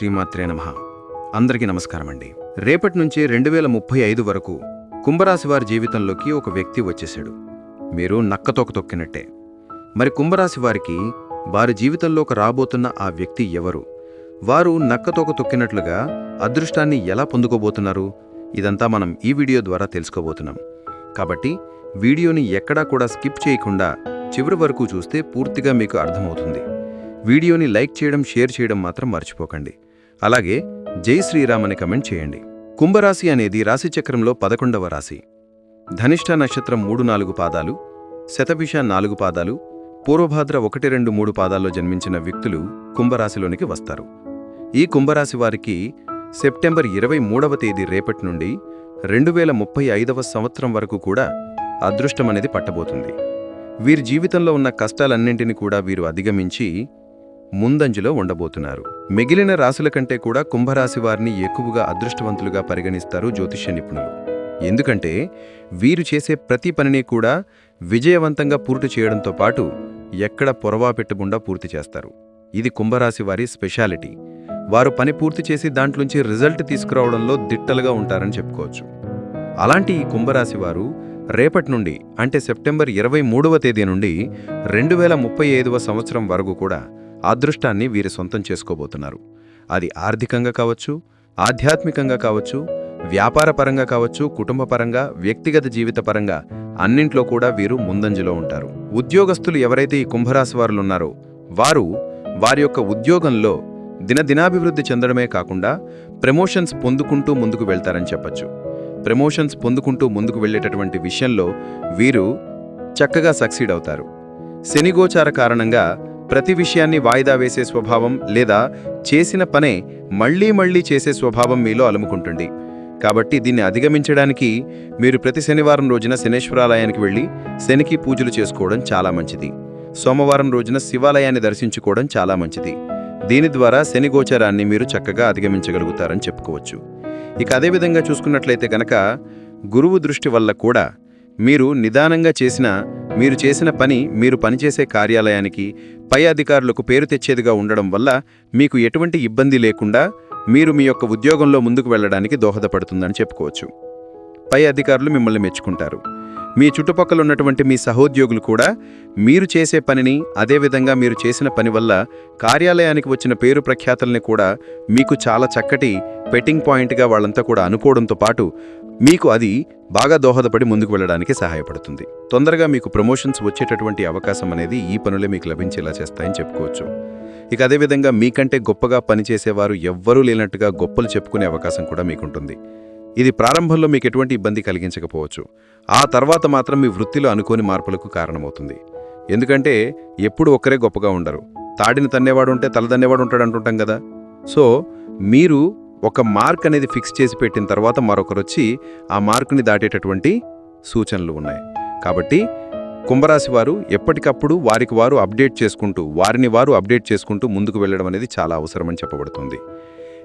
శ్రీమాత్రే నమ. అందరికీ నమస్కారం అండి రేపటి నుంచి రెండు వేల ముప్పై ఐదు వరకు కుంభరాశి వారి జీవితంలోకి ఒక వ్యక్తి వచ్చేశాడు. మీరు నక్కతోక తొక్కినట్టే. మరి కుంభరాశి వారికి వారి జీవితంలోకి రాబోతున్న ఆ వ్యక్తి ఎవరు? వారు నక్కతోక తొక్కినట్లుగా అదృష్టాన్ని ఎలా పొందుకోబోతున్నారు? ఇదంతా మనం ఈ వీడియో ద్వారా తెలుసుకోబోతున్నాం. కాబట్టి వీడియోని ఎక్కడా కూడా స్కిప్ చేయకుండా చివరి వరకు చూస్తే పూర్తిగా మీకు అర్థమవుతుంది. వీడియోని లైక్ చేయడం షేర్ చేయడం మాత్రం మర్చిపోకండి. అలాగే జై శ్రీరామ్ అని కమెంట్ చేయండి. కుంభరాశి అనేది రాశిచక్రంలో పదకొండవ రాశి. ధనిష్ట నక్షత్రం మూడు నాలుగు పాదాలు శతభిష నాలుగు పాదాలు పూర్వభాద్ర ఒకటి రెండు మూడు పాదాల్లో జన్మించిన వ్యక్తులు కుంభరాశిలోనికి వస్తారు. ఈ కుంభరాశి వారికి సెప్టెంబర్ ఇరవై మూడవ తేదీ రేపటి నుండి రెండు వేల ముప్పై ఐదవ సంవత్సరం వరకు కూడా అదృష్టం అనేది పట్టబోతుంది. వీరి జీవితంలో ఉన్న కష్టాలన్నింటినీ కూడా వీరు అధిగమించి ముందంజలో ఉండబోతున్నారు. మిగిలిన రాశుల కంటే కూడా కుంభరాశి వారిని ఎక్కువగా అదృష్టవంతులుగా పరిగణిస్తారు జ్యోతిష్య నిపుణులు. ఎందుకంటే వీరు చేసే ప్రతి పనిని కూడా విజయవంతంగా పూర్తి చేయడంతో పాటు ఎక్కడ పొరవా పెట్టకుండా పూర్తి చేస్తారు. ఇది కుంభరాశి వారి స్పెషాలిటీ. వారు పని పూర్తి చేసి దాంట్లోంచి రిజల్ట్ తీసుకురావడంలో దిట్టలుగా ఉంటారని చెప్పుకోవచ్చు. అలాంటి ఈ కుంభరాశి వారు రేపటి నుండి అంటే సెప్టెంబర్ ఇరవై మూడవ తేదీ నుండి రెండు వేల ముప్పై ఐదవ సంవత్సరం వరకు కూడా అదృష్టాన్ని వీరు సొంతం చేసుకోబోతున్నారు. అది ఆర్థికంగా కావచ్చు ఆధ్యాత్మికంగా కావచ్చు వ్యాపారపరంగా కావచ్చు కుటుంబపరంగా వ్యక్తిగత జీవితపరంగా అన్నింట్లో కూడా వీరు ముందంజలో ఉంటారు. ఉద్యోగస్తులు ఎవరైతే ఈ కుంభరాశి వారులు ఉన్నారో వారు వారి యొక్క ఉద్యోగంలో దినదినాభివృద్ధి చెందడమే కాకుండా ప్రమోషన్స్ పొందుకుంటూ ముందుకు వెళ్తారని చెప్పచ్చు. ప్రమోషన్స్ పొందుకుంటూ ముందుకు వెళ్ళేటటువంటి విషయంలో వీరు చక్కగా సక్సీడ్ అవుతారు. శనిగోచార కారణంగా ప్రతి విషయాన్ని వాయిదా వేసే స్వభావం లేదా చేసిన పనే మళ్ళీ మళ్ళీ చేసే స్వభావం మీలో అలుముకుంటుంది. కాబట్టి దీన్ని అధిగమించడానికి మీరు ప్రతి శనివారం రోజున శనేశ్వరాలయానికి వెళ్ళి శనికి పూజలు చేసుకోవడం చాలా మంచిది. సోమవారం రోజున శివాలయాన్ని దర్శించుకోవడం చాలా మంచిది. దీని ద్వారా శని గోచరాన్ని మీరు చక్కగా అధిగమించగలుగుతారని చెప్పుకోవచ్చు. ఇక అదేవిధంగా చూసుకున్నట్లయితే గనక గురువు దృష్టి వల్ల కూడా మీరు నిదానంగా చేసిన మీరు చేసిన పని మీరు పనిచేసే కార్యాలయానికి పై అధికారులకు పేరు తెచ్చేదిగా ఉండడం వల్ల మీకు ఎటువంటి ఇబ్బంది లేకుండా మీరు మీ యొక్క ఉద్యోగంలో ముందుకు వెళ్ళడానికి దోహదపడుతుందని చెప్పుకోవచ్చు. పై అధికారులు మిమ్మల్ని మెచ్చుకుంటారు. మీ చుట్టుపక్కల ఉన్నటువంటి మీ సహోద్యోగులు కూడా మీరు చేసే పనిని అదేవిధంగా మీరు చేసిన పని వల్ల కార్యాలయానికి వచ్చిన పేరు ప్రఖ్యాతల్ని కూడా మీకు చాలా చక్కటి పెట్టింగ్ పాయింట్గా వాళ్ళంతా కూడా అనుకోవడంతో పాటు మీకు అది బాగా దోహదపడి ముందుకు వెళ్ళడానికి సహాయపడుతుంది. తొందరగా మీకు ప్రమోషన్స్ వచ్చేటటువంటి అవకాశం అనేది ఈ పనులే మీకు లభించేలా చేస్తాయని చెప్పుకోవచ్చు. ఇక అదేవిధంగా మీకంటే గొప్పగా పనిచేసేవారు ఎవ్వరూ లేనట్టుగా గొప్పలు చెప్పుకునే అవకాశం కూడా మీకుంటుంది. ఇది ప్రారంభంలో మీకు ఎటువంటి ఇబ్బంది కలిగించకపోవచ్చు. ఆ తర్వాత మాత్రం మీ వృత్తిలో అనుకోని మార్పులకు కారణమవుతుంది. ఎందుకంటే ఎప్పుడు ఒక్కరే గొప్పగా ఉండరు. తాడిని తన్నేవాడు ఉంటే తలదన్నేవాడు ఉంటాడు అంటుంటాం కదా. సో మీరు ఒక మార్క్ అనేది ఫిక్స్ చేసి పెట్టిన తర్వాత మరొకరు వచ్చి ఆ మార్కుని దాటేటటువంటి సూచనలు ఉన్నాయి. కాబట్టి కుంభరాశి వారు ఎప్పటికప్పుడు వారికి వారు అప్డేట్ చేసుకుంటూ వారిని వారు అప్డేట్ చేసుకుంటూ ముందుకు వెళ్ళడం అనేది చాలా అవసరమని చెప్పబడుతుంది.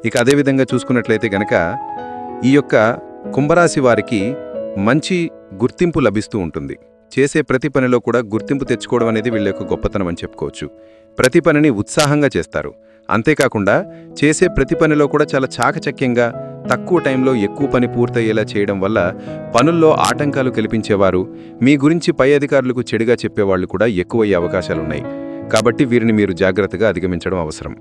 ఇక అదేవిధంగా చూసుకున్నట్లయితే గనక ఈ యొక్క కుంభరాశి వారికి మంచి గుర్తింపు లభిస్తూ ఉంటుంది. చేసే ప్రతి పనిలో కూడా గుర్తింపు తెచ్చుకోవడం అనేది వీళ్ళ యొక్క గొప్పతనం అని చెప్పుకోవచ్చు. ప్రతి పనిని ఉత్సాహంగా చేస్తారు. అంతేకాకుండా చేసే ప్రతి పనిలో కూడా చాలా చాకచక్యంగా తక్కువ టైంలో ఎక్కువ పని పూర్తయ్యేలా చేయడం వల్ల పనుల్లో ఆటంకాలు కల్పించేవారు మీ గురించి పై అధికారులకు చెడుగా చెప్పేవాళ్ళు కూడా ఎక్కువయ్యే అవకాశాలున్నాయి. కాబట్టి వీరిని మీరు జాగ్రత్తగా అధిగమించడం అవసరం.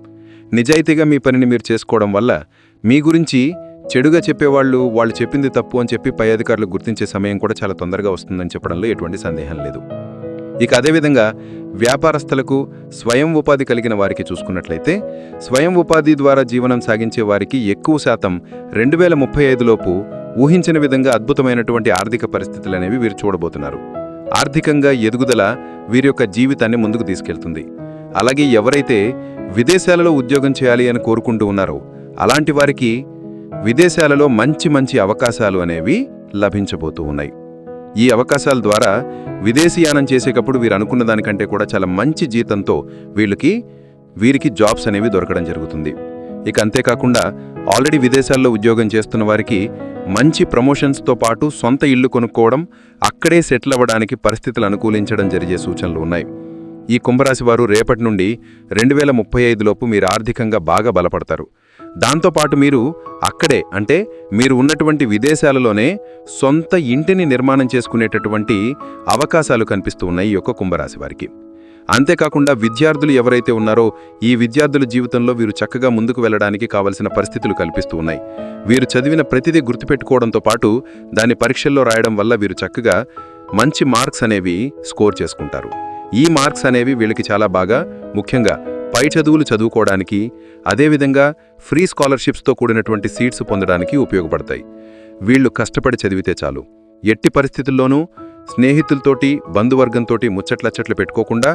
నిజాయితీగా మీ పనిని మీరు చేసుకోవడం వల్ల మీ గురించి చెడుగా చెప్పేవాళ్ళు వాళ్ళు చెప్పింది తప్పు అని చెప్పి పై అధికారులు గుర్తించే సమయం కూడా చాలా తొందరగా వస్తుందని చెప్పడంలో ఎటువంటి సందేహం లేదు. ఇక అదేవిధంగా వ్యాపారస్తులకు స్వయం ఉపాధి కలిగిన వారికి చూసుకున్నట్లయితే స్వయం ఉపాధి ద్వారా జీవనం సాగించే వారికి ఎక్కువ శాతం రెండు వేల ముప్పై ఐదులోపు ఊహించిన విధంగా అద్భుతమైనటువంటి ఆర్థిక పరిస్థితులు అనేవి వీరు చూడబోతున్నారు. ఆర్థికంగా ఎదుగుదల వీరి యొక్క జీవితాన్ని ముందుకు తీసుకెళ్తుంది. అలాగే ఎవరైతే విదేశాలలో ఉద్యోగం చేయాలి అని కోరుకుంటూ ఉన్నారో అలాంటి వారికి విదేశాలలో మంచి మంచి అవకాశాలు అనేవి లభించబోతూ ఉన్నాయి. ఈ అవకాశాల ద్వారా విదేశీయానం చేసేటప్పుడు వీరు అనుకున్న దానికంటే కూడా చాలా మంచి జీతంతో వీళ్ళకి వీరికి జాబ్స్ అనేవి దొరకడం జరుగుతుంది. ఇక అంతేకాకుండా ఆల్రెడీ విదేశాల్లో ఉద్యోగం చేస్తున్న వారికి మంచి ప్రమోషన్స్తో పాటు సొంత ఇల్లు కొనుక్కోవడం అక్కడే సెటిల్ అవ్వడానికి పరిస్థితులు అనుకూలించడం జరిగే సూచనలు ఉన్నాయి. ఈ కుంభరాశి వారు రేపటి నుండి రెండు వేల ముప్పై ఐదులోపు మీరు ఆర్థికంగా బాగా బలపడతారు. దాంతోపాటు మీరు అక్కడే అంటే మీరు ఉన్నటువంటి విదేశాలలోనే సొంత ఇంటిని నిర్మాణం చేసుకునేటటువంటి అవకాశాలు కనిపిస్తూ ఉన్నాయి ఈ యొక్క కుంభరాశి వారికి. అంతేకాకుండా విద్యార్థులు ఎవరైతే ఉన్నారో ఈ విద్యార్థుల జీవితంలో వీరు చక్కగా ముందుకు వెళ్ళడానికి కావలసిన పరిస్థితులు కల్పిస్తూ ఉన్నాయి. వీరు చదివిన ప్రతిదీ గుర్తుపెట్టుకోవడంతో పాటు దాని పరీక్షల్లో రాయడం వల్ల వీరు చక్కగా మంచి మార్క్స్ అనేవి స్కోర్ చేసుకుంటారు. ఈ మార్క్స్ అనేవి వీళ్ళకి చాలా బాగా ముఖ్యంగా పై చదువులు చదువుకోవడానికి అదేవిధంగా ఫ్రీ స్కాలర్షిప్స్తో కూడినటువంటి సీట్స్ పొందడానికి ఉపయోగపడతాయి. వీళ్ళు కష్టపడి చదివితే చాలు. ఎట్టి పరిస్థితుల్లోనూ స్నేహితులతోటి బంధువర్గంతోటి ముచ్చట్లచ్చట్లు పెట్టుకోకుండా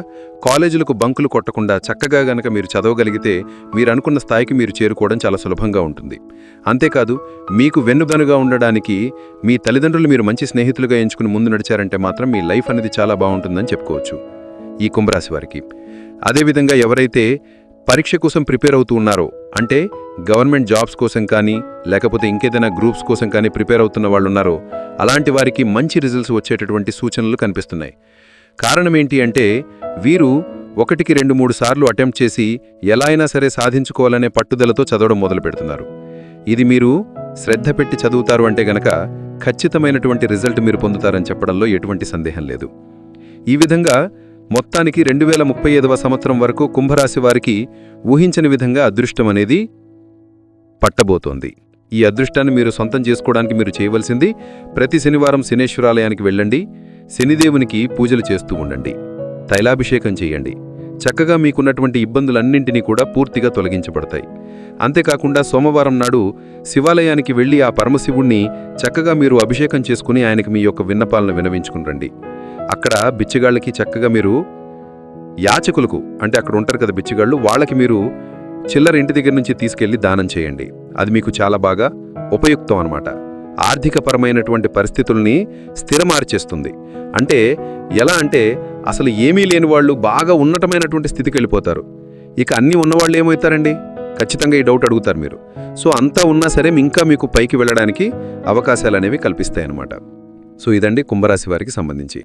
కాలేజీలకు బంకులు కొట్టకుండా చక్కగా గనక మీరు చదవగలిగితే మీరు అనుకున్న స్థాయికి మీరు చేరుకోవడం చాలా సులభంగా ఉంటుంది. అంతేకాదు మీకు వెన్నుదనుగా ఉండడానికి మీ తల్లిదండ్రులు మీరు మంచి స్నేహితులుగా ఎంచుకుని ముందు నడిచారంటే మాత్రం మీ లైఫ్ అనేది చాలా బాగుంటుందని చెప్పుకోవచ్చు. ఈ కుంభరాశి వారికి. అదేవిధంగా ఎవరైతే పరీక్ష కోసం ప్రిపేర్ అవుతూ ఉన్నారో అంటే గవర్నమెంట్ జాబ్స్ కోసం కానీ లేకపోతే ఇంకేదైనా గ్రూప్స్ కోసం కానీ ప్రిపేర్ అవుతున్న వాళ్ళు ఉన్నారో అలాంటి వారికి మంచి రిజల్ట్స్ వచ్చేటటువంటి సూచనలు కనిపిస్తున్నాయి. కారణం ఏంటి అంటే వీరు ఒకటికి రెండు మూడు సార్లు అటెంప్ట్ చేసి ఎలా అయినా సరే సాధించుకోవాలనే పట్టుదలతో చదవడం మొదలు పెడుతున్నారు. ఇది మీరు శ్రద్ధ పెట్టి చదువుతారు అంటే గనక ఖచ్చితమైనటువంటి రిజల్ట్ మీరు పొందుతారని చెప్పడంలో ఎటువంటి సందేహం లేదు. ఈ విధంగా మొత్తానికి రెండు వేల ముప్పై ఐదవ సంవత్సరం వరకు కుంభరాశి వారికి ఊహించని విధంగా అదృష్టం అనేది పట్టబోతోంది. ఈ అదృష్టాన్ని మీరు సొంతం చేసుకోవడానికి మీరు చేయవలసింది ప్రతి శనివారం శనేశ్వరాలయానికి వెళ్ళండి శనిదేవునికి పూజలు చేస్తూ ఉండండి తైలాభిషేకం చేయండి. చక్కగా మీకున్నటువంటి ఇబ్బందులన్నింటినీ కూడా పూర్తిగా తొలగించబడతాయి. అంతేకాకుండా సోమవారం నాడు శివాలయానికి వెళ్ళి ఆ పరమశివుణ్ణి చక్కగా మీరు అభిషేకం చేసుకుని ఆయనకు మీ యొక్క విన్నపాలను వినవించుకుని రండి. అక్కడ బిచ్చగాళ్ళకి చక్కగా మీరు యాచకులకు అంటే అక్కడ ఉంటారు కదా బిచ్చగాళ్ళు వాళ్ళకి మీరు చిల్లర ఇంటి దగ్గర నుంచి తీసుకెళ్ళి దానం చేయండి. అది మీకు చాలా బాగా ఉపయుక్తం అనమాట ఆర్థికపరమైనటువంటి పరిస్థితుల్ని స్థిరమార్చేస్తుంది. అంటే ఎలా అంటే అసలు ఏమీ లేని వాళ్ళు బాగా ఉన్నతమైనటువంటి స్థితికి వెళ్ళిపోతారు. ఇక అన్నీ ఉన్నవాళ్ళు ఏమవుతారండి? ఖచ్చితంగా ఈ డౌట్ అడుగుతారు మీరు. సో అంతా ఉన్నా సరే ఇంకా మీకు పైకి వెళ్ళడానికి అవకాశాలు అనేవి కల్పిస్తాయన్నమాట. సో ఇదండి కుంభరాశి వారికి సంబంధించి.